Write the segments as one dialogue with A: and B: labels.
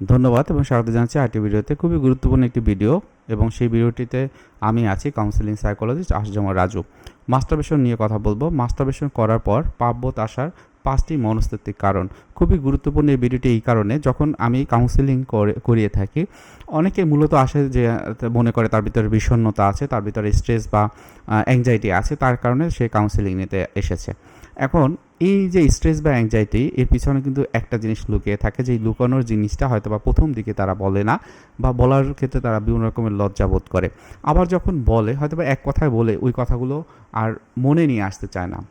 A: ধন্যবাদ এবং স্বাগত জানাচ্ছি আরটি ভিডিওতে। খুবই গুরুত্বপূর্ণ একটি ভিডিও এবং সেই ভিডিওটিতে আমি আছি counselling psychologist Asjama Raju. Masturbation নিয়ে কথা বলব। মাস্টারবেশন করার পর পাপবোধ আসার পাঁচটি মনস্তাত্ত্বিক কারণ। খুবই গুরুত্বপূর্ণ এই ভিডিওটি এই কারণে যখন আমি কাউন্সিলিং করে, করিয়ে থাকি, অনেকে মূলত আসে যে, মনে করে তার ভিতরে বিষণ্ণতা আছে, তার ভিতরে স্ট্রেস বা অ্যাংজাইটি আছে, তার কারণে সে কাউন্সিলিং নিতে এসেছে। এখন এই যে স্ট্রেস বা অ্যাংজাইটি এর পিছনে কিন্তু একটা জিনিস লুকিয়ে থাকে যে লুকানোর জিনিসটা হয়তো বা প্রথম দিকে তারা বলে না বা বলার ক্ষেত্রে তারা বিভিন্ন রকমের লজ্জা বোধ করে। আবার যখন বলে হয়তো বা এক কথায় বলে, ওই কথাগুলো আর মনে নিয়ে আসতে চায় না।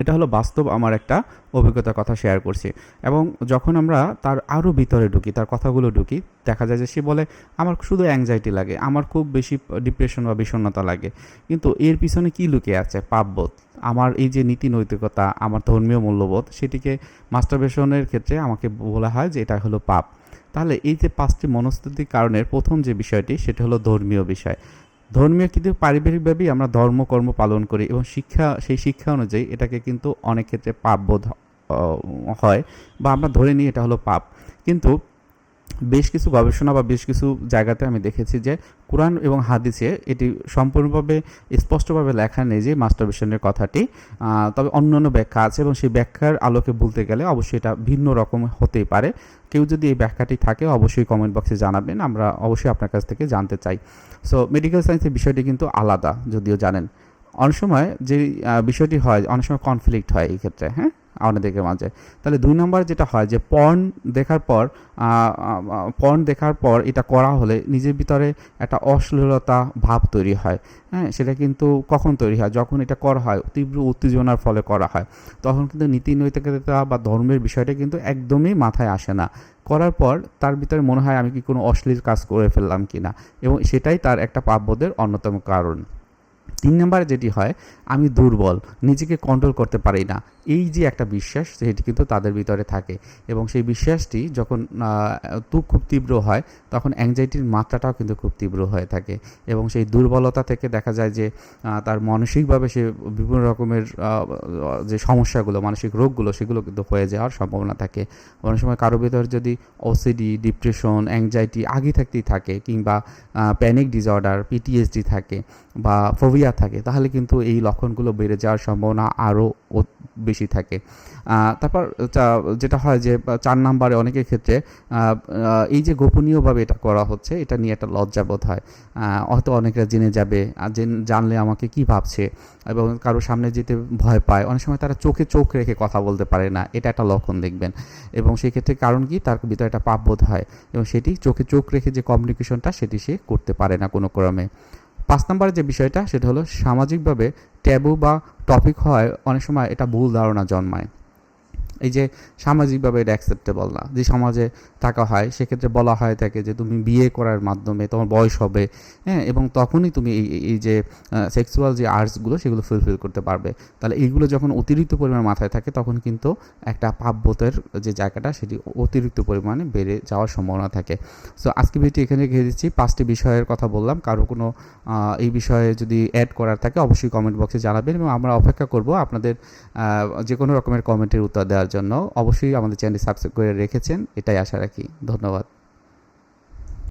A: এটা হলো বাস্তব আমার একটা অভিজ্ঞতার কথা শেয়ার করছি। এবং যখন আমরা তার আরও ভিতরে ঢুকি, তার কথাগুলো ঢুকি, দেখা যায় যে সে বলে, আমার শুধু অ্যাংজাইটি লাগে, আমার খুব বেশি ডিপ্রেশন বা বিষণ্ণতা লাগে। কিন্তু এর পিছনে কী লুকিয়ে আছে? পাপবোধ। আমার এই যে নীতি নৈতিকতা আমার ধর্মীয় মূল্যবোধ সেটিকে মাস্টারবেশনের ক্ষেত্রে আমাকে বলা হয় যে এটা হলো পাপ। তাহলে এই যে পাঁচটি মনস্তাত্ত্বিক কারণের প্রথম যে বিষয়টি সেটা হলো ধর্মীয় বিষয়। ধর্মীয় কিন্তু পারিবারিকভাবেই আমরা ধর্মকর্ম পালন করি এবং শিক্ষা সেই শিক্ষা অনুযায়ী এটাকে কিন্তু অনেক ক্ষেত্রে পাপবোধ আহ, হয় বা আমরা ধরে নিই এটা হলো পাপ। কিন্তু বেশ কিছু গবেষণা বা বেশ কিছু জায়গাতে আমি দেখেছি যে কোরআন এবং হাদিসে এটি সম্পূর্ণভাবে স্পষ্টভাবে লেখা নেই যে মাস্টারবেশনের কথাটি। তবে অন্য অন্য ব্যাখ্যা আছে এবং সেই ব্যাখ্যার আলোকে বলতে গেলে অবশ্যই এটা ভিন্ন রকম হতেই পারে। কেউ যদি এই ব্যাখ্যাটি থাকে অবশ্যই কমেন্ট বক্সে জানাবেন, আমরা অবশ্যই আপনার কাছ থেকে জানতে চাই। সো মেডিকেল সায়েন্সের বিষয়টি কিন্তু আলাদা, যদিও জানেন। অনেক সময় যে বিষয়টি হয়, অনেক সময় কনফ্লিক্ট হয় এই ক্ষেত্রে হ্যাঁ? আমাদের মাঝে। তাহলে দুই নম্বর যেটা হয় যে পর্ন দেখার পর পর্ন দেখার পর এটা করা হলে নিজের ভিতরে একটা অশ্লীলতা ভাব তৈরি হয়। হ্যাঁ সেটা কিন্তু কখন তৈরি হয়? যখন এটা করা হয়, তীব্র উত্তেজনার ফলে করা হয়। তখন কিন্তু নীতি নৈতিকতা বা ধর্মের বিষয়টা কিন্তু একদমই মাথায় আসে না। করার পর তার ভিতরে মনে হয় আমি কি কোনো অশ্লীল কাজ করে ফেললাম কি না এবং সেটাই তার একটা পাপবোধের অন্যতম কারণ। তিন নম্বরে যেটি হয়, আমি দুর্বল, নিজেকে কন্ট্রোল করতে পারি না। এই যে একটা বিশ্বাস, সেটি কিন্তু তাদের ভিতরে থাকে এবং সেই বিশ্বাসটি যখন তু খুব তীব্র হয়, তখন অ্যাংজাইটির মাত্রাটাও কিন্তু খুব তীব্র হয়ে থাকে এবং সেই দুর্বলতা থেকে দেখা যায় যে তার মানসিকভাবে সে বিভিন্ন রকমের যে সমস্যাগুলো, মানসিক রোগগুলো, সেগুলো কিন্তু হয়ে যাওয়ার সম্ভাবনা থাকে। অনেক সময় কারও ভিতরে যদি ওসিডি ডিপ্রেশন অ্যাংজাইটি আগে থাকতেই থাকে কিংবা প্যানিক ডিসঅর্ডার পিটিএসডি থাকে বা ফোবিয়া থাকে, তাহলে কিন্তু এই লক্ষণগুলো বেড়ে যাওয়ার সম্ভাবনা আরও বেশি থাকে। তারপর যেটা হয় যে চার নাম্বারে অনেকের ক্ষেত্রে এই যে গোপনীয়ভাবে এটা করা হচ্ছে, এটা নিয়ে একটা লজ্জাবোধ হয়। হয়তো অনেকরা জেনে যাবে জানলে আমাকে কি ভাবছে, এবং কারও সামনে যেতে ভয় পায়। অনেক সময় তারা চোখে চোখ রেখে কথা বলতে পারে না, এটা একটা লক্ষণ দেখবেন। এবং সেই ক্ষেত্রে কারণ কি? তার ভিতরে একটা পাপবোধ হয়, এবং সেটি চোখে চোখ রেখে যে কমিউনিকেশনটা সেটি সে করতে পারে না কোনো ক্রমে। পাঁচ নম্বরে যে বিষয়টা, সেটা হলো সামাজিকভাবে ট্যাবু বা টপিক হয় অনেক সময় এটা ভুল ধারণা জন্মায়। এই যে সামাজিকভাবে এটা অ্যাকসেপ্টেবল না। যে সমাজে থাকা হয়, সেক্ষেত্রে বলা হয় থাকে যে তুমি বিয়ে করার মাধ্যমে তোমার বয়স হবে হ্যাঁ এবং তখনই তুমি এই, এই- যে সেক্সুয়াল যে আর্টসগুলো সেগুলো ফুলফিল করতে পারবে। তাহলে এইগুলো যখন অতিরিক্ত পরিমাণ মাথায় থাকে, তখন কিন্তু একটা পাপবোধের যে জায়গাটা, সেটি অতিরিক্ত পরিমাণে বেড়ে যাওয়ার সম্ভাবনা থাকে। সো আজকে ভিডিও এখানে ঘিরে দিচ্ছি। পাঁচটি বিষয়ের কথা বললাম। কারও কোনো এই বিষয়ে যদি অ্যাড করার থাকে, অবশ্যই কমেন্ট বক্সে জানাবেন এবং আমরা অপেক্ষা করব আপনাদের যে কোনো রকমের কমেন্টের উত্তর দেওয়ার জন্য অবশ্যই আমাদের চ্যানেল সাবস্ক্রাইব করে রেখেছেন এটাই আশা রাখি। ধন্যবাদ।